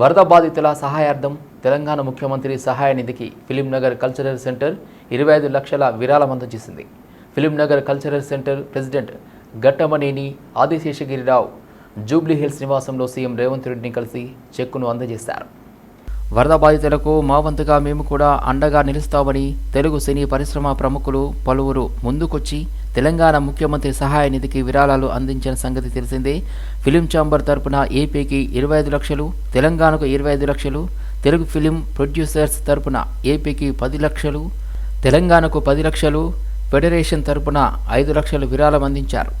వరద బాధితుల సహాయార్థం తెలంగాణ ముఖ్యమంత్రి సహాయ నిధికి ఫిలిం నగర్ కల్చరల్ సెంటర్ ఇరవై ఐదు లక్షల విరాళం అందజేసింది. Film Nagar cultural centre president Ghattamaneni Adiseshagirirao Jubilee Hills నివాసంలో సీఎం రేవంత్ రెడ్డిని కలిసి చెక్కును అందజేశారు. వరద బాధితులకు మా వంతుగా మేము కూడా అండగా నిలుస్తామని తెలుగు సినీ పరిశ్రమ ప్రముఖులు పలువురు ముందుకొచ్చి తెలంగాణ ముఖ్యమంత్రి సహాయ నిధికి విరాళాలు అందించిన సంగతి తెలిసిందే. ఫిలిం ఛాంబర్ తరపున ఏపీకి ఇరవై ఐదు లక్షలు తెలంగాణకు ఇరవై ఐదు లక్షలు తెలుగు ఫిలిం ప్రొడ్యూసర్స్ తరపున ఏపీకి పది లక్షలు తెలంగాణకు పది లక్షలు ఫెడరేషన్ తరపున ఐదు లక్షలు విరాళం అందించారు.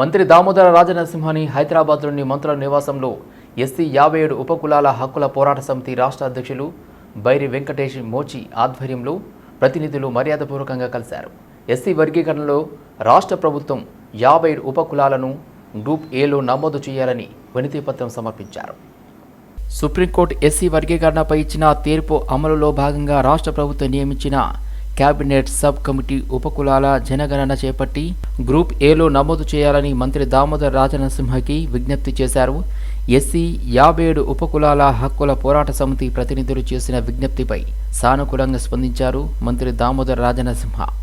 మంత్రి దామోదర రాజనరసింహని హైదరాబాద్లోని మంత్రుల నివాసంలో ఎస్సీ యాభై ఏడు ఉపకులాల హక్కుల పోరాట సమితి రాష్ట్ర అధ్యక్షులు బైరి వెంకటేష్ మోచి ఆధ్వర్యంలో ప్రతినిధులు మర్యాదపూర్వకంగా కలిశారు. ఎస్సీ వర్గీకరణలో రాష్ట్ర ప్రభుత్వం యాభై ఏడు ఉపకులాలను గ్రూప్ ఏలో నమోదు చేయాలని వినతిపత్రం సమర్పించారు. సుప్రీంకోర్టు ఎస్సీ వర్గీకరణపై ఇచ్చిన తీర్పు అమలులో భాగంగా రాష్ట్ర ప్రభుత్వం నియమించిన కేబినెట్ సబ్ కమిటీ ఉపకులాల జనగణన చేపట్టి గ్రూప్ ఏలో నమోదు చేయాలని మంత్రి దామోదర్ రాజనరసింహకి విజ్ఞప్తి చేశారు. ఎస్సీ యాభై ఏడు ఉపకులాల హక్కుల పోరాట సమితి ప్రతినిధులు చేసిన విజ్ఞప్తిపై సానుకూలంగా స్పందించారు మంత్రి దామోదర్ రాజనరసింహ.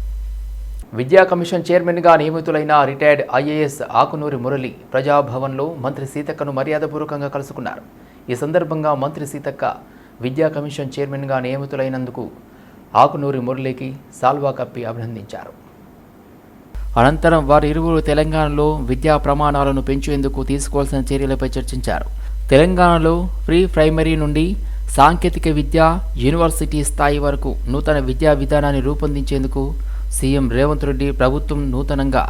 విద్యా కమిషన్ చైర్మన్గా నియమితులైన రిటైర్డ్ ఐఏఎస్ ఆకునూరి మురళి ప్రజాభవన్లో మంత్రి సీతక్కను మర్యాదపూర్వకంగా కలుసుకున్నారు. ఈ సందర్భంగా మంత్రి సీతక్క విద్యా కమిషన్ చైర్మన్గా నియమితులైనందుకు ఆకునూరి మురళికి సాల్వా కప్పి అభినందించారు. అనంతరం వారి ఇరువురు తెలంగాణలో విద్యా ప్రమాణాలను పెంచేందుకు తీసుకోవాల్సిన చర్యలపై చర్చించారు. తెలంగాణలో ప్రీ ప్రైమరీ నుండి సాంకేతిక విద్య యూనివర్సిటీ స్థాయి వరకు నూతన విద్యా విధానాన్ని రూపొందించేందుకు సీఎం రేవంత్ రెడ్డి ప్రభుత్వం నూతనంగా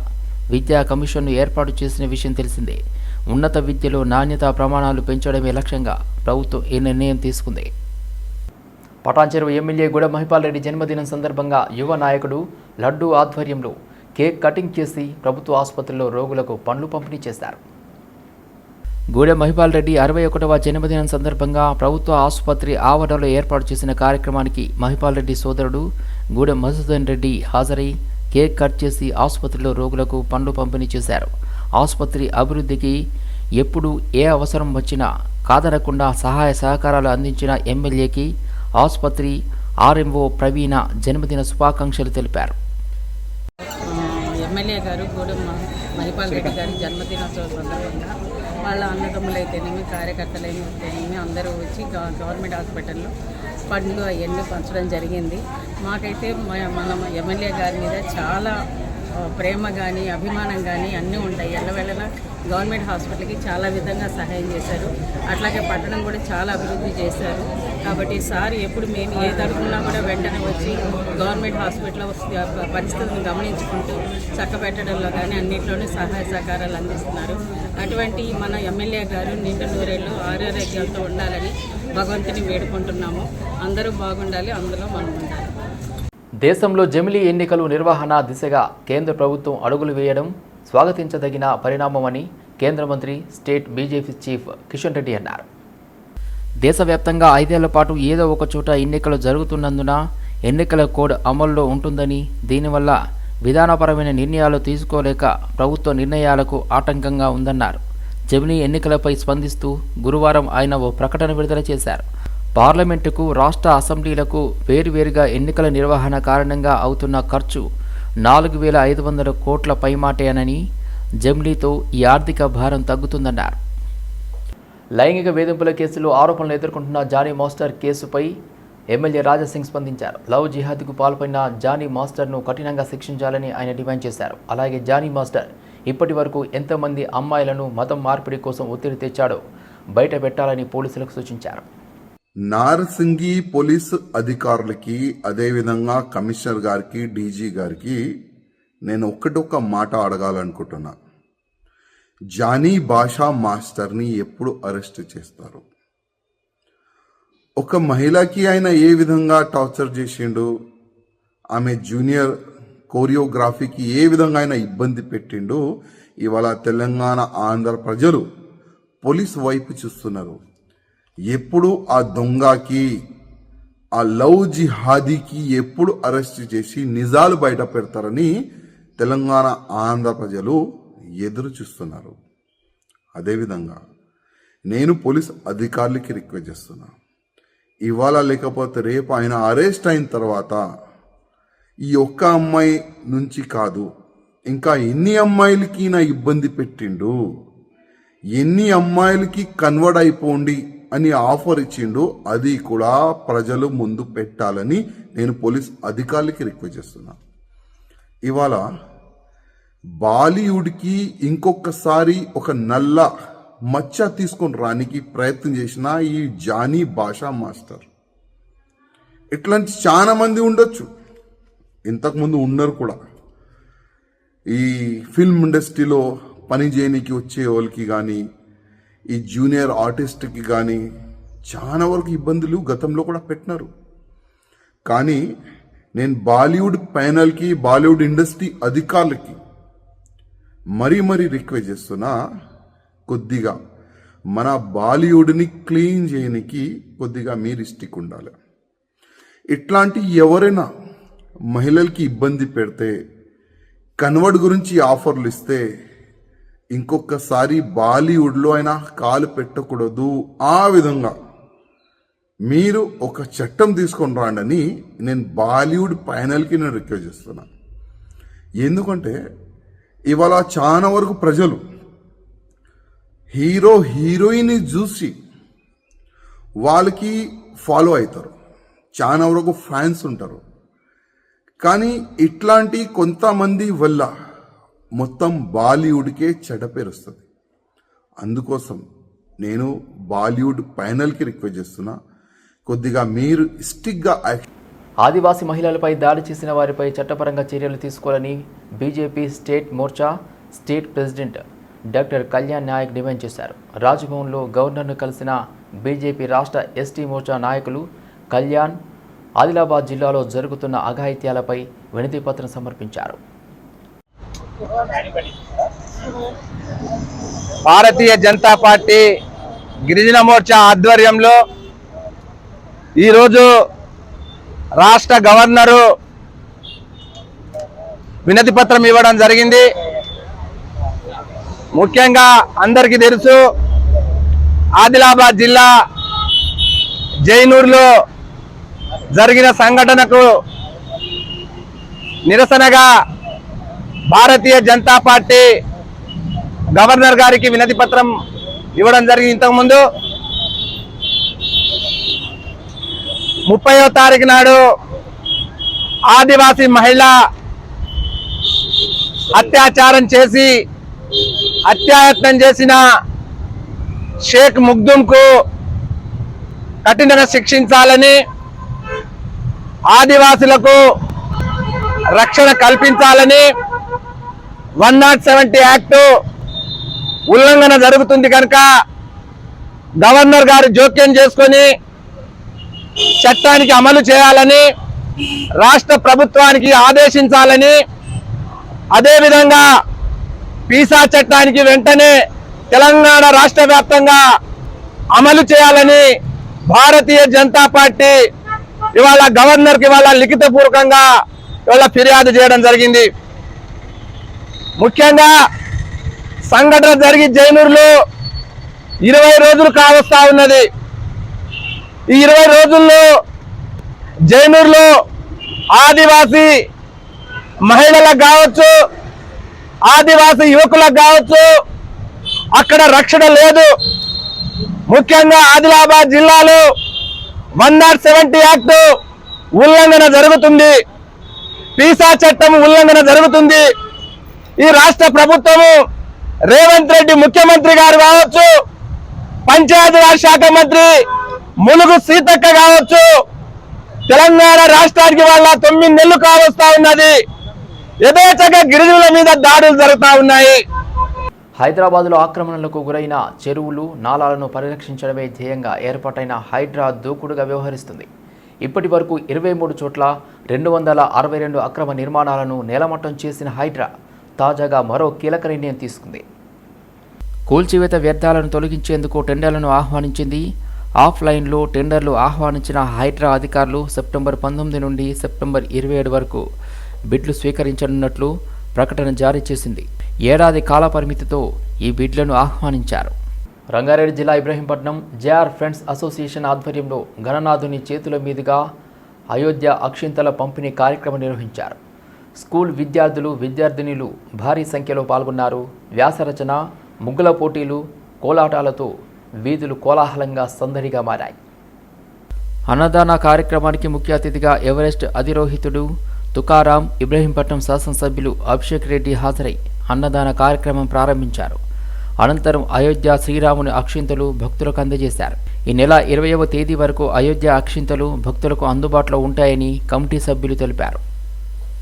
విద్యా కమిషన్ను ఏర్పాటు చేసిన విషయం తెలిసిందే. ఉన్నత విద్యలో నాణ్యత ప్రమాణాలు పెంచడమే లక్ష్యంగా ప్రభుత్వం ఈ నిర్ణయం తీసుకుంది. పటాన్చెరువు ఎమ్మెల్యే గుడ మహిపాల్ రెడ్డి జన్మదినం సందర్భంగా యువ నాయకుడు లడ్డు ఆధ్వర్యంలో కేక్ కటింగ్ చేసి ప్రభుత్వ ఆసుపత్రిలో రోగులకు పండ్లు పంపిణీ చేశారు. గూడె మహిపాల్ రెడ్డి అరవై ఒకటవ జన్మదినం సందర్భంగా ప్రభుత్వ ఆసుపత్రి ఆవరణలో ఏర్పాటు చేసిన కార్యక్రమానికి మహిపాల్ రెడ్డి సోదరుడు గూడెం మధుసూదన్ రెడ్డి హాజరై కేక్ కట్ చేసి ఆసుపత్రిలో రోగులకు పండ్లు పంపిణీ చేశారు. ఆసుపత్రి అభివృద్ధికి ఎప్పుడు ఏ అవసరం వచ్చినా కాదనకుండా సహాయ సహకారాలు అందించిన ఎమ్మెల్యేకి ఆసుపత్రి ఆర్ఎంఓ ప్రవీణ జన్మదిన శుభాకాంక్షలు తెలిపారు. ఎమ్మెల్యే గారు గూడెం మహిపాల్ రెడ్డి గారి జన్మదినోత్సవం సందర్భంగా వాళ్ళ అన్నదమ్ములైతేనేమి అయితేనేమి అందరూ వచ్చి గవ- గవర్నమెంట్ హాస్పిటల్లో పండ్లు అవన్నీ పంచడం జరిగింది. మాకైతే మనం మన ఎమ్మెల్యే గారి మీద చాలా ప్రేమ కానీ అభిమానం కానీ అన్నీ ఉంటాయి. ఎల్లవేళలా గవర్నమెంట్ హాస్పిటల్కి చాలా విధంగా సహాయం చేశారు. అట్లాగే పట్టణం కూడా చాలా అభివృద్ధి చేశారు. కాబట్టి సార్ ఎప్పుడు మేము ఏ తరఫున కూడా వెంటనే వచ్చి గవర్నమెంట్ హాస్పిటల్లో పరిస్థితులను గమనించుకుంటూ చక్కబెట్టడంలో కానీ అన్నింటిలోనూ సహాయ సహకారాలు అందిస్తున్నారు. అటువంటి మన ఎమ్మెల్యే గారు నిండు నూరేళ్ళు ఆరోగ్యాలతో ఉండాలని భగవంతుని వేడుకుంటున్నాము. అందరూ బాగుండాలి అందులో మనం ఉండాలి. దేశంలో జమిలీ ఎన్నికలు నిర్వహణ దిశగా కేంద్ర ప్రభుత్వం అడుగులు వేయడం స్వాగతించదగిన పరిణామమని కేంద్ర మంత్రి state BJP chief Kishan Reddy అన్నారు. దేశవ్యాప్తంగా ఐదేళ్ళ పాటు ఏదో ఒక చోట ఎన్నికలు జరుగుతున్నందున ఎన్నికల కోడ్ అమల్లో ఉంటుందని దీనివల్ల విధానపరమైన నిర్ణయాలు తీసుకోలేక ప్రభుత్వ నిర్ణయాలకు ఆటంకంగా ఉందన్నారు. జమిలీ ఎన్నికలపై స్పందిస్తూ గురువారం ఆయన ఓ ప్రకటన విడుదల చేశారు. పార్లమెంటుకు రాష్ట్ర అసెంబ్లీలకు వేరువేరుగా ఎన్నికల నిర్వహణ కారణంగా అవుతున్న ఖర్చు నాలుగు వేల ఐదు వందల కోట్ల పైమాటేనని జమ్లీతో ఈ ఆర్థిక భారం తగ్గుతుందన్నారు. లైంగిక వేధింపుల కేసులో ఆరోపణలు ఎదుర్కొంటున్న జానీ మాస్టర్ కేసుపై ఎమ్మెల్యే రాజాసింగ్ స్పందించారు. లవ్ జిహాద్కు పాల్పడిన జానీ మాస్టర్ను కఠినంగా శిక్షించాలని ఆయన డిమాండ్ చేశారు. అలాగే జానీ మాస్టర్ ఇప్పటి వరకు ఎంతమంది అమ్మాయిలను మతం మార్పిడి కోసం ఒత్తిడి తెచ్చాడో బయట పెట్టాలని పోలీసులకు సూచించారు. నారసింగి పోలీసు అధికారులకి అదేవిధంగా కమిషనర్ గారికి డీజీ గారికి నేను ఒక్కటొక్క మాట అడగాలనుకుంటున్నా. జానీ భాషా మాస్టర్ని ఎప్పుడు అరెస్ట్ చేస్తారు? ఒక మహిళకి ఆయన ఏ విధంగా టార్చర్ చేసిండు? ఆమె జూనియర్ కోరియోగ్రఫీకి ఏ విధంగా ఆయన ఇబ్బంది పెట్టిండు? ఇవాళ తెలంగాణ ఆంధ్ర ప్రజలు పోలీస్ వైపు చూస్తున్నారు. ఎప్పుడు ఆ దొంగకి ఆ లవ్ జిహాదీకి ఎప్పుడు అరెస్ట్ చేసి నిజాలు బయట పెడతారని తెలంగాణ ఆంధ్ర ప్రజలు ఎదురు చూస్తున్నారు. అదేవిధంగా నేను పోలీస్ అధికారులకి రిక్వెస్ట్ చేస్తున్నా. ఇవాళ లేకపోతే రేపు ఆయన అరెస్ట్ అయిన తర్వాత ఈ ఒక్క అమ్మాయి నుంచి కాదు ఇంకా ఎన్ని అమ్మాయిలకి నా ఇబ్బంది పెట్టిండు? ఎన్ని అమ్మాయిలకి కన్వర్ట్ అయిపోండి? అని ఆఫర్ ఇచ్చిండు అది కూడా ప్రజలు ముందు పెట్టాలని నేను పోలీస్ అధికారులకి రిక్వెస్ట్ చేస్తున్నా. ఇవాళ బాలీవుడ్కి ఇంకొకసారి ఒక నల్ల మచ్చ తీసుకొని రానికి ప్రయత్నం చేసిన ఈ జానీ భాషా మాస్టర్. ఇట్లాంటి చాలా మంది ఉండొచ్చు. ఇంతకుముందు ఉన్నారు కూడా. ఈ ఫిల్మ్ ఇండస్ట్రీలో పని చేయనికి వచ్చే వాళ్ళకి కానీ ఈ జూనియర్ ఆర్టిస్ట్కి కానీ చాలా వరకు ఇబ్బందులు గతంలో కూడా పెట్టినారు. కానీ నేను బాలీవుడ్ ప్యానల్కి బాలీవుడ్ ఇండస్ట్రీ అధికారులకి మరీ మరీ రిక్వెస్ట్ చేస్తున్నా కొద్దిగా మన బాలీవుడ్ని క్లీన్ చేయనికి కొద్దిగా మీరు రిస్టిక్ ఉండాలి. ఇట్లాంటి ఎవరైనా మహిళలకి ఇబ్బంది పెడితే కన్వర్ట్ గురించి ఆఫర్లు ఇస్తే ఇంకొకసారి బాలీవుడ్లో అయినా కాలు పెట్టకూడదు. ఆ విధంగా మీరు ఒక చట్టం తీసుకొని రాండని నేను బాలీవుడ్ ఫైనల్కి నేను రిక్వెస్ట్ చేస్తున్నాను ఎందుకంటే ఇవాళ చాలా వరకు ప్రజలు హీరో హీరోయిన్ చూసి వాళ్ళకి ఫాలో అవుతారు. చాలా వరకు ఫ్యాన్స్ ఉంటారు. కానీ ఇట్లాంటి కొంతమంది వల్ల మొత్తం బాలీవుడ్కే చెడ్డ పేరు వస్తుంది. అందుకోసం నేను బాలీవుడ్ ఫైనల్కి రిక్వెస్ట్ చేస్తున్నా కొద్దిగా మీరు స్టిక్గా ఆదివాసీ మహిళలపై దాడి చేసిన వారిపై చట్టపరంగా చర్యలు తీసుకోవాలని BJP state Morcha state president doctor Kalyan Nayak demand చేశారు. రాజ్భవన్లో గవర్నర్ను కలిసిన బీజేపీ రాష్ట్ర ఎస్టీ మోర్చా నాయకులు కళ్యాణ్ ఆదిలాబాద్ జిల్లాలో జరుగుతున్న అఘాయిత్యాలపై వినతిపత్రం సమర్పించారు. భారతీయ జనతా పార్టీ గిరిజన మోర్చా ఆధ్వర్యంలో ఈరోజు రాష్ట్ర గవర్నరు వినతి పత్రం ఇవ్వడం జరిగింది. ముఖ్యంగా అందరికీ తెలుసు ఆదిలాబాద్ జిల్లా జైనూరులో జరిగిన సంఘటనకు నిరసనగా భారతీయ జనతా పార్టీ గవర్నర్ గారికి వినతి పత్రం ఇవ్వడం జరిగింది. ఇంతకుముందు ముప్పయో తారీఖు నాడు ఆదివాసీ మహిళ అత్యాచారం చేసి అత్యాయత్నం చేసిన షేక్ ముగ్దుంకు కఠినంగా శిక్షించాలని ఆదివాసులకు రక్షణ కల్పించాలని వన్ నాట్ సెవెంటీ యాక్ట్ ఉల్లంఘన జరుగుతుంది కనుక గవర్నర్ గారు జోక్యం చేసుకొని చట్టానికి అమలు చేయాలని రాష్ట్ర ప్రభుత్వానికి ఆదేశించాలని అదేవిధంగా పీసా చట్టానికి వెంటనే తెలంగాణ రాష్ట్ర వ్యాప్తంగా అమలు చేయాలని భారతీయ జనతా పార్టీ ఇవాళ గవర్నర్కి ఇవాళ లిఖితపూర్వకంగా ఇవాళ ఫిర్యాదు చేయడం జరిగింది. ముఖ్యంగా సంఘటన జరిగి జైనూరులో ఇరవై రోజులు కావస్తా ఉన్నది. ఈ ఇరవై రోజుల్లో జైనూరులో ఆదివాసీ మహిళలకు కావచ్చు ఆదివాసీ యువకులకు కావచ్చు అక్కడ రక్షణ లేదు. ముఖ్యంగా ఆదిలాబాద్ జిల్లాలో వన్ నాట్ సెవెంటీ యాక్ట్ ఉల్లంఘన జరుగుతుంది. పీసా చట్టం ఉల్లంఘన జరుగుతుంది. ఈ రాష్ట్ర ప్రభుత్వము రేవంత్ రెడ్డి ముఖ్యమంత్రి గారు కావచ్చు పంచాయతీరాజ్ శాఖ మంత్రి ములుగు సీతక్క కావచ్చు తెలంగాణ రాష్ట్రానికి వాళ్ళ తొమ్మిది నెలలు కావస్తా ఉన్నది. యథేచ్ఛగా గిరిజనుల మీద దాడులు జరుగుతూ ఉన్నాయి. హైదరాబాద్లో ఆక్రమణలకు గురైన చెరువులు నాలాలను పరిరక్షించడమే ధ్యేయంగా ఏర్పాటైన హైడ్రా దూకుడుగా వ్యవహరిస్తుంది. ఇప్పటి వరకు ఇరవై మూడు చోట్ల రెండు వందల అరవై రెండు అక్రమ నిర్మాణాలను నేలమట్టం చేసిన హైడ్రా తాజాగా మరో కీలక నిర్ణయం తీసుకుంది. కూల్చివేత వ్యర్థాలను తొలగించేందుకు టెండర్లను ఆహ్వానించింది. ఆఫ్లైన్లో టెండర్లు ఆహ్వానించిన హైడ్రా అధికారులు సెప్టెంబర్ పంతొమ్మిది నుండి సెప్టెంబర్ ఇరవై ఏడు వరకు బిడ్లు స్వీకరించనున్నట్లు ప్రకటన జారీ చేసింది. ఏడాది కాల పరిమితితో ఈ బిడ్లను ఆహ్వానించారు. రంగారెడ్డి జిల్లా ఇబ్రహీంపట్నం జేఆర్ ఫ్రెండ్స్ అసోసియేషన్ ఆధ్వర్యంలో గణనాథుని చేతుల మీదుగా అయోధ్య అక్షింతల పంపిణీ కార్యక్రమం నిర్వహించారు. స్కూల్ విద్యార్థులు విద్యార్థినులు భారీ సంఖ్యలో పాల్గొన్నారు. వ్యాసరచన ముగ్గుల పోటీలు కోలాటాలతో వీధులు కోలాహలంగా సందడిగా మారాయి. అన్నదాన కార్యక్రమానికి ముఖ్య అతిథిగా ఎవరెస్ట్ అధిరోహితుడు తుకారాం ఇబ్రహీంపట్నం శాసనసభ్యులు అభిషేక్ రెడ్డి హాజరై అన్నదాన కార్యక్రమం ప్రారంభించారు. అనంతరం అయోధ్య శ్రీరాముని అక్షింతలు భక్తులకు అందజేశారు. ఈ నెల ఇరవయవ తేదీ వరకు అయోధ్య అక్షింతలు భక్తులకు అందుబాటులో ఉంటాయని కమిటీ సభ్యులు తెలిపారు.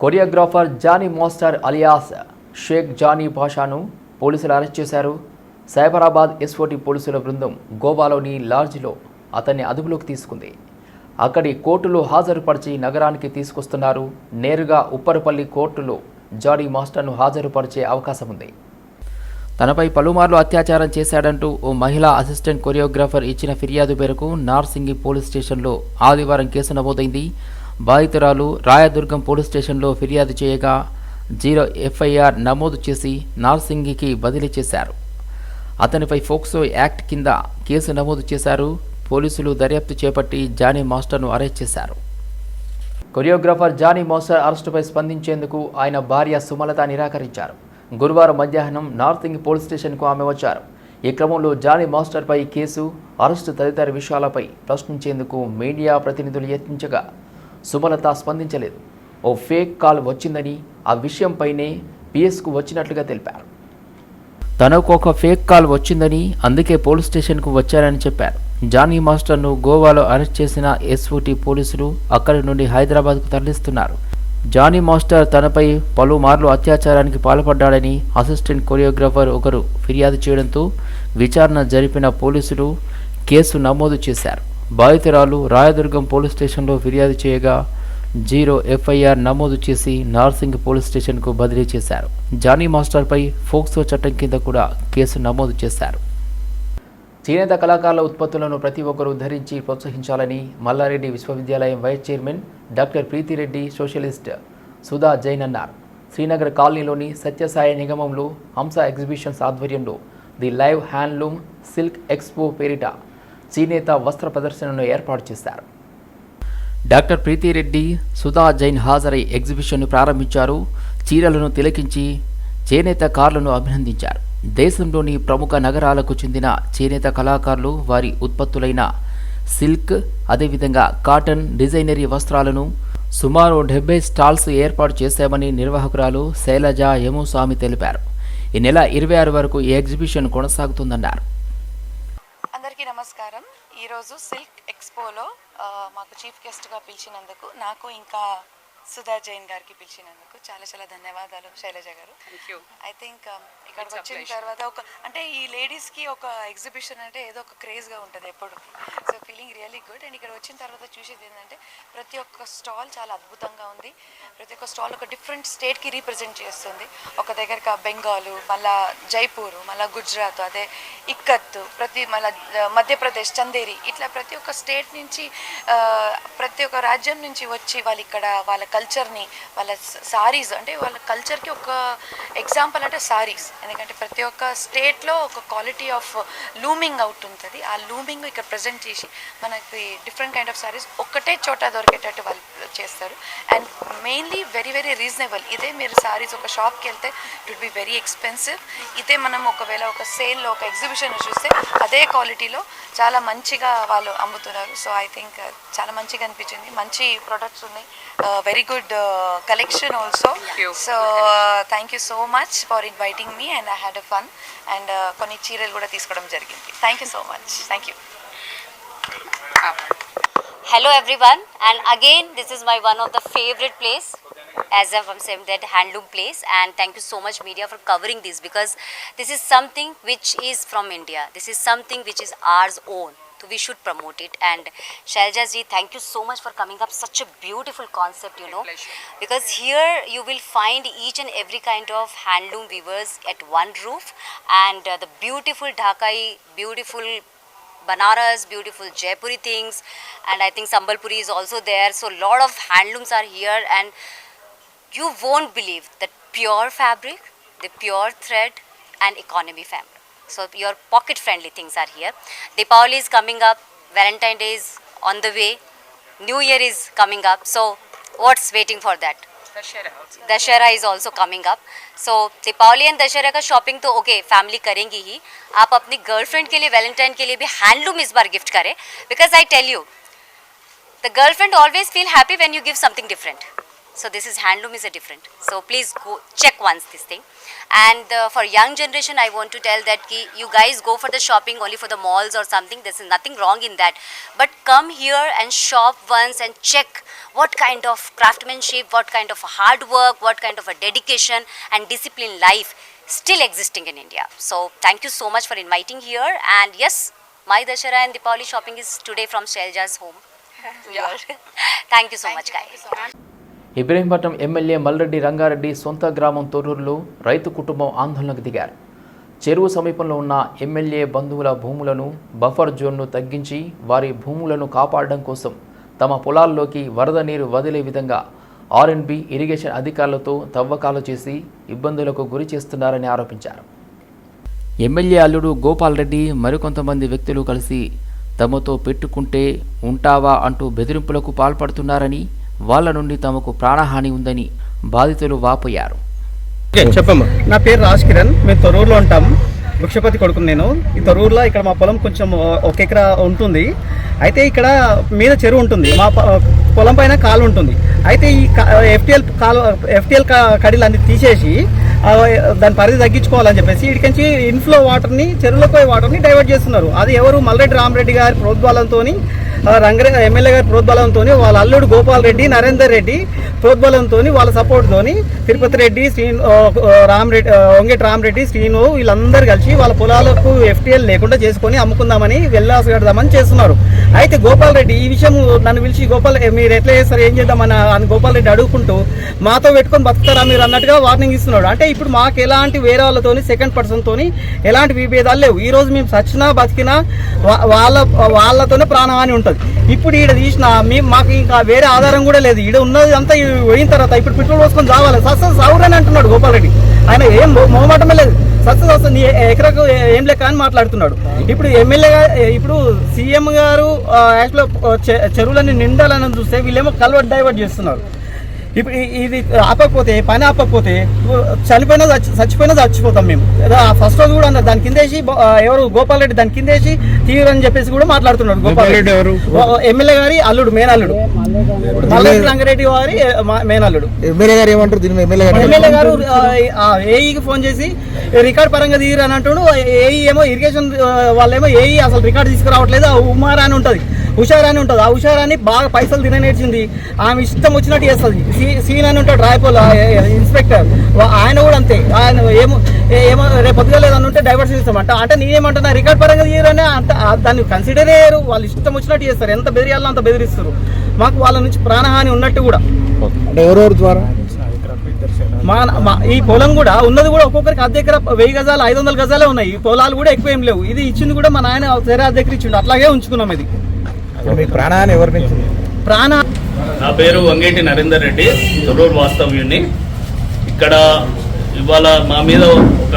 Choreographer Jani master alias Shaik Jani పాషాను పోలీసులు అరెస్ట్ చేశారు. సైబరాబాద్ ఎస్ఓటి పోలీసుల బృందం గోవాలోని లార్జ్లో అతన్ని అదుపులోకి తీసుకుంది. అక్కడి కోర్టులో హాజరుపరిచి నగరానికి తీసుకొస్తున్నారు. నేరుగా ఉప్పరపల్లి కోర్టులో జాడీ మాస్టర్ను హాజరుపరిచే అవకాశం ఉంది తనపై పలుమార్లు అత్యాచారం చేశాడంటూ ఓ మహిళా అసిస్టెంట్ కొరియోగ్రాఫర్ ఇచ్చిన ఫిర్యాదు మేరకు నార్సింగి పోలీస్ స్టేషన్లో ఆదివారం కేసు నమోదైంది. బాధితురాలు రాయదుర్గం పోలీస్ స్టేషన్లో ఫిర్యాదు చేయగా జీరో ఎఫ్ఐఆర్ నమోదు చేసి నార్సింగికి బదిలీ చేశారు. అతనిపై ఫోక్సో యాక్ట్ కింద కేసు నమోదు చేశారు. పోలీసులు దర్యాప్తు చేపట్టి జానీ మాస్టర్ను అరెస్ట్ చేశారు. కొరియోగ్రాఫర్ జానీ మాస్టర్ అరెస్టుపై స్పందించేందుకు ఆయన భార్య సుమలత నిరాకరించారు. గురువారం మధ్యాహ్నం నార్తింగ్ పోలీస్ స్టేషన్కు ఆమె వచ్చారు. ఈ క్రమంలో జానీ మాస్టర్పై కేసు అరెస్టు తదితర విషయాలపై ప్రశ్నించేందుకు మీడియా ప్రతినిధులు యత్నించగా సుమలత స్పందించలేదు. ఓ ఫేక్ కాల్ వచ్చిందని ఆ విషయంపైనే పిఎస్కు వచ్చినట్లుగా తెలిపారు. తనకు ఒక ఫేక్ కాల్ వచ్చిందని అందుకే పోలీస్ స్టేషన్కు వచ్చారని చెప్పారు. జానీ మాస్టర్ను గోవాలో అరెస్ట్ చేసిన ఎస్ఓటీ పోలీసులు అక్కడి నుండి హైదరాబాద్కు తరలిస్తున్నారు. జానీ మాస్టర్ తనపై పలుమార్లు అత్యాచారానికి పాల్పడ్డాడని అసిస్టెంట్ కొరియోగ్రాఫర్ ఒకరు ఫిర్యాదు చేయడంతో విచారణ జరిపిన పోలీసులు కేసు నమోదు చేశారు. బాధితురాలు రాయదుర్గం పోలీస్ స్టేషన్లో ఫిర్యాదు చేయగా జీరో ఎఫ్ఐఆర్ నమోదు చేసి నార్సింగ్ పోలీస్ స్టేషన్కు బదిలీ చేశారు. జానీ మాస్టర్పై ఫోక్సో చట్టం కింద కూడా కేసు నమోదు చేశారు. చేనేత కళాకారుల ఉత్పత్తులను ప్రతి ఒక్కరూ ధరించి ప్రోత్సహించాలని మల్లారెడ్డి విశ్వవిద్యాలయం vice chairman doctor Preethireddy socialist Sudha Jain అన్నారు. శ్రీనగర్ కాలనీలోని సత్యసాయి నిగమంలో హంస ఎగ్జిబిషన్స్ ఆధ్వర్యంలో the live handloom silk expo పేరిట చేనేత వస్త్ర ప్రదర్శనను ఏర్పాటు చేశారు. డాక్టర్ ప్రీతిరెడ్డి సుధా జైన్ హాజరై ఎగ్జిబిషన్ను ప్రారంభించారు. చీరలను తిలకించి చేనేత కార్లను అభినందించారు. దేశంలోని ప్రముఖ నగరాలకు చెందిన చేనేత కళాకారులు వారి ఉత్పత్తులైన సిల్క్ అదేవిధంగా కాటన్ డిజైనరీ వస్త్రాలను సుమారు డెబ్బై స్టాల్స్ ఏర్పాటు చేశామని నిర్వాహకురాలు శైలజ యముస్వామి తెలిపారు. ఈ నెల ఇరవై ఆరు వరకు ఈ ఎగ్జిబిషన్ కొనసాగుతుందన్నారు. అందరికీ నమస్కారం. ఈరోజు సిల్క్ ఎక్స్పోలో మాకు చీఫ్ గెస్ట్గా పిలిచినందుకు నాకు ఇంకా సుధా జైన్ గారికి పిలిచినందుకు చాలా చాలా ధన్యవాదాలు శైలజ గారు. ఐ థింక్ ఇక్కడికి వచ్చిన తర్వాత ఒక అంటే ఈ లేడీస్కి ఒక ఎగ్జిబిషన్ అంటే ఏదో ఒక క్రేజ్గా ఉంటుంది ఎప్పుడు. So feeling really good and ఇక్కడ వచ్చిన తర్వాత చూసేది ఏంటంటే ప్రతి ఒక్క స్టాల్ చాలా అద్భుతంగా ఉంది. ప్రతి ఒక్క స్టాల్ ఒక డిఫరెంట్ స్టేట్కి రీప్రజెంట్ చేస్తుంది. ఒక దగ్గర బెంగాలు మళ్ళా జైపూర్ మళ్ళా గుజరాత్ అదే ఇక్కత్ ప్రతి మళ్ళా మధ్యప్రదేశ్ చందేరి ఇట్లా ప్రతి ఒక్క స్టేట్ నుంచి ప్రతి ఒక్క రాజ్యం నుంచి వచ్చి వాళ్ళు ఇక్కడ వాళ్ళ కల్చర్ని వాళ్ళ సారీస్ అంటే వాళ్ళ కల్చర్కి ఒక ఎగ్జాంపుల్ అంటే సారీస్ ఎందుకంటే ప్రతి ఒక్క స్టేట్లో ఒక క్వాలిటీ ఆఫ్ లూమింగ్ అవుట్ ఉంటుంది. ఆ లూమింగ్ ఇక్కడ ప్రజెంట్ చేసి మనకి డిఫరెంట్ కైండ్ ఆఫ్ సారీస్ ఒక్కటే చోట దొరికేటట్టు వాళ్ళు చేస్తారు. And mainly very very reasonable ఇదే మీరు సారీస్ ఒక షాప్కి వెళ్తే it will be very expensive ఇదే మనం ఒకవేళ ఒక సేల్లో ఒక ఎగ్జిబిషన్ చూస్తే అదే క్వాలిటీలో చాలా మంచిగా వాళ్ళు అమ్ముతున్నారు. సో ఐ థింక్ చాలా మంచిగా అనిపించింది. మంచి ప్రొడక్ట్స్ ఉన్నాయి. Uh, very Good collection also so thank you so much for inviting me and I had a fun and కొన్ని చీరలు కూడా తీసుకోవడం జరిగింది thank you so much thank you Hello everyone and again this is my one of the favorite place as I've said that handloom place and thank you so much media for covering this because this is something which is from India. This is something which is ours own. So we should promote it. And Shailja ji thank you so much for coming up. Such a beautiful concept you know. because here you will find each and every kind of handloom weavers at one roof. And uh, the beautiful Dhakai beautiful Banaras, beautiful Jaipuri things, and I think Sambalpuri is also there. So a lot of handlooms are here, and you won't believe that pure fabric, the pure thread, and economy fabric. So your pocket-friendly things are here. Deepavali is coming up, Valentine Day is on the way, New Year is coming up. So what's waiting for that? Dussehra is also coming up so Deepavali and Dussehra का shopping तो okay family करेंगी ही आप अपनी girlfriend के लिए Valentine के लिए भी हैंडलूम इस बार गिफ्ट करें because I tell you the girlfriend always feel happy when you give something different so this is handloom is a different. So please go check once this thing. And uh, for young generation, I want to tell that ki, you guys go for the shopping only for the malls or something. There's nothing wrong in that. But come here and shop once and check what kind of craftsmanship, what kind of hard work, what kind of a dedication and discipline life still existing in India. So thank you so much for inviting here. And yes, my Dashara and Deepavali shopping is today from Shailaja's home. yeah. thank you so thank much, you, guys. Ibrahimpatnam MLA Malreddy Rangareddy సొంత గ్రామం తొర్రూరులో రైతు కుటుంబం ఆందోళనకు దిగారు. చెరువు సమీపంలో ఉన్న MLA బంధువుల భూములను బఫర్ జోన్ను తగ్గించి వారి భూములను కాపాడడం కోసం తమ పొలాల్లోకి వరద నీరు వదిలే విధంగా ఆర్ఎన్బి ఇరిగేషన్ అధికారులతో తవ్వకాలు చేసి ఇబ్బందులకు గురి చేస్తున్నారని ఆరోపించారు. ఎమ్మెల్యే అల్లుడు గోపాల్ రెడ్డి మరికొంతమంది వ్యక్తులు కలిసి తమతో పెట్టుకుంటే ఉంటావా అంటూ బెదిరింపులకు పాల్పడుతున్నారని వాళ్ళ నుండి తమకు ప్రాణహాని ఉందని బాధితులు వాపోయారు. చెప్పమ్మా. నా పేరు రాజ్ కిరణ్ మేము తొరూరులో ఉంటాం. వృక్షపతి కొడుకు నేను. ఈ తొరూరులో ఇక్కడ మా పొలం కొంచెం ఒక ఎకరా ఉంటుంది. అయితే ఇక్కడ మీద చెరువు ఉంటుంది. మా పొలం పైన కాలు ఉంటుంది. అయితే ఈ ఎఫ్టిఎల్ కాలు ఎఫ్టిఎల్ కడీలు అన్ని తీసేసి ఆ, దాని పరిధి తగ్గించుకోవాలని చెప్పేసి ఇక్కడి ఇన్ఫ్లో వాటర్ని చెరువులోకి పోయే వాటర్ని డైవర్ట్ చేస్తున్నారు. అది ఎవరు? మల్రెడ్డి రామరెడ్డి గారి ప్రోద్బలంతో రంగరంగ ఎమ్మెల్యే గారి ప్రోద్బలంతో వాళ్ళ అల్లుడు గోపాల్ రెడ్డి నరేందర్ రెడ్డి ప్రోద్బలంతో వాళ్ళ సపోర్ట్తోని తిరుపతి రెడ్డి శ్రీను రామరెడ్డి వంగేటి రామరెడ్డి శ్రీను వీళ్ళందరూ కలిసి వాళ్ళ పొలాలకు ఎఫ్టీఎల్ లేకుండా చేసుకొని అమ్ముకుందామని వెళ్ళాసి కడదామని చేస్తున్నారు. అయితే గోపాల్ రెడ్డి ఈ విషయం నన్ను పిలిచి గోపాల్ మీరు ఎట్లా చేస్తారు? ఏం చేద్దామని? అని గోపాల్ రెడ్డి అడుగుకుంటూ మాతో పెట్టుకొని బతుకుతారా? మీరు అన్నట్టుగా వార్నింగ్ ఇస్తున్నాడు. అంటే ఇప్పుడు మాకు ఎలాంటి వేరే వాళ్ళతోని సెకండ్ పర్సన్తో ఎలాంటి విభేదాలు లేవు. ఈ రోజు మేము సచ్చినా బతికినా వా- వాళ్ళ వాళ్ళతోనే ప్రాణహాని ఉంటుంది. ఇప్పుడు ఈడ తీసిన మేము మాకు ఇంకా వేరే ఆధారం కూడా లేదు. ఈడ ఉన్నది అంతా పోయిన తర్వాత ఇప్పుడు పెట్రోల్ పోసుకొని చావాలి సక్సెస్ అవురని అంటున్నాడు గోపాల్ రెడ్డి ఆయన ఏం మొహమాటమే లేదు. సక్సెస్ వస్తుంది నీ ఎకరకు ఏం లెక్క అని మాట్లాడుతున్నాడు. ఇప్పుడు ఎమ్మెల్యేగా ఇప్పుడు సీఎం గారు యాక్చువల్ చెరువులన్నీ నిండాలని చూస్తే వీళ్ళేమో కల్వర్ట్ డైవర్ట్ చేస్తున్నారు. ఇప్పుడు ఇది ఆపకపోతే పని ఆపకపోతే చనిపోయినా చచ్చి- చచ్చిపోయినా చచ్చిపోతాం మేము. ఫస్ట్ రోజు కూడా అన్నారు దాని కిందేసి ఎవరు గోపాల్ రెడ్డి దాని కిందేసి తీవ్ర అని చెప్పేసి కూడా మాట్లాడుతున్నాడు గోపాల్ రెడ్డి. ఎవరు? ఎమ్మెల్యే గారి అల్లుడు మేనల్లుడు మల్లారెడ్డి రంగారెడ్డి మా- మేనల్లుడు ఎమ్మెల్యే గారు ఏమంటారు? దీని ఎమ్మెల్యే గారు ఎమ్మెల్యే గారు ఏఈకి ఫోన్ చేసి రికార్డ్ పరంగా తీయరు అని అంటుండు. ఏఈ ఏమో ఇరిగేషన్ వాళ్ళేమో ఏఈ అసలు రికార్డ్ తీసుకురావట్లేదు ఆ ఉమారా అని ఉంటుంది. హుషారా అని ఉంటుంది. ఆ హుషారాని బాగా పైసలు తిననేర్చింది ఆమె ఇష్టం వచ్చినట్టు చేస్తుంది. సీ- సీన్ అని ఉంటాడు రాయపోల్ ఇన్స్పెక్టర్. ఆయన కూడా అంతే. ఆయన ఏమో ఏమో రేపు ఉంటే డైవర్షన్ ఇస్తామంట అంటే నేనేమంటున్నా రికార్డ్ పరంగా తీయరని అంత దాన్ని కన్సిడర్ చేయరు. వాళ్ళు ఇష్టం వచ్చినట్టు చేస్తారు. ఎంత బెదిరియాలో అంత బెదిరిస్తారు. మాకు వాళ్ళ నుంచి ప్రాణహాని ఉన్నట్టు కూడా. అంటే ఎవరెవరి ద్వారా? మా ఈ పొలం కూడా ఉన్నది కూడా ఒక్కొక్కరికి అద్దె ఎకరా వెయ్యి గజాలు ఐదు వందల గజాలే ఉన్నాయి. ఈ పొలాలు కూడా ఎక్కువ ఏం లేవు. ఇది ఇచ్చింది కూడా మా నాయన వేరే అద్దె ఎకర ఇచ్చిండు. అట్లాగే ఉంచుకున్నాం ఇది. మీ ప్రాణాన్ని ఎవరి నుంచి ప్రాణ నా పేరు వంగేటి నరేందర్ రెడ్డి తొర్రూరు వాస్తవ్యుని. ఇక్కడ ఇవాళ మా మీద ఒక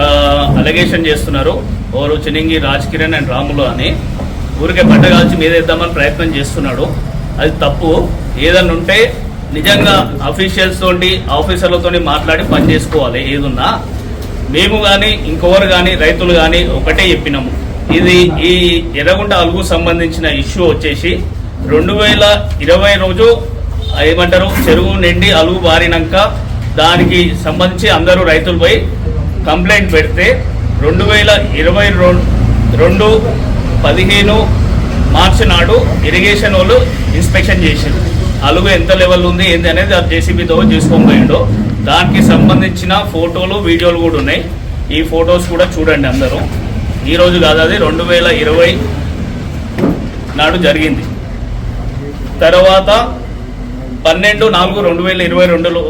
అలిగేషన్ చేస్తున్నారు. ఎవరు చినింగి రాజ్ కిరణ్ అండ్ రాములు అని. ఊరికే పట్టగాల్చి మీదేద్దామని ప్రయత్నం చేస్తున్నాడు. అది తప్పు. ఏదన్నా ఉంటే నిజంగా అఫీషియల్స్ తోటి ఆఫీసర్లతో మాట్లాడి పని చేసుకోవాలి. ఏదున్నా మేము కానీ ఇంకొకరు కానీ రైతులు కానీ ఒకటే చెప్పినాము. ఇది ఈ ఎర్రగుంట అలుగు సంబంధించిన ఇష్యూ వచ్చేసి రెండు వేల ఇరవై రోజు ఏమంటారు చెరువు నిండి అలుగు బారినాక దానికి సంబంధించి అందరూ రైతులు పోయి కంప్లైంట్ పెడితే రెండు వేల ఇరవై రెండు పదిహేను మార్చి నాడు ఇరిగేషన్ వాళ్ళు ఇన్స్పెక్షన్ చేసారు అలుగు ఎంత లెవెల్ ఉంది ఏంది అనేది ఆ జేసీబీతో చేసుకొని పోయిండు. దానికి సంబంధించిన ఫోటోలు వీడియోలు కూడా ఉన్నాయి. ఈ ఫొటోస్ కూడా చూడండి అందరూ. ఈరోజు కాదు అది రెండు వేల ఇరవై నాడు జరిగింది. తర్వాత పన్నెండు నాలుగు రెండు వేల ఇరవై రెండులో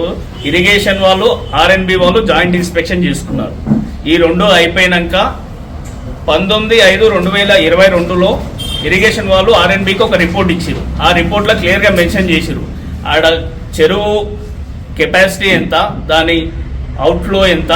ఇరిగేషన్ వాళ్ళు ఆర్ఎన్బి వాళ్ళు జాయింట్ ఇన్స్పెక్షన్ చేసుకున్నారు. ఈ రెండు అయిపోయినాక పంతొమ్మిది ఐదు రెండు వేల ఇరవై రెండులో ఇరిగేషన్ వాళ్ళు ఆర్ఎన్బికి ఒక రిపోర్ట్ ఇచ్చారు ఆ రిపోర్ట్లో క్లియర్గా మెన్షన్ చేశారు ఆడ చెరువు కెపాసిటీ ఎంత దాని అవుట్ఫ్లో ఎంత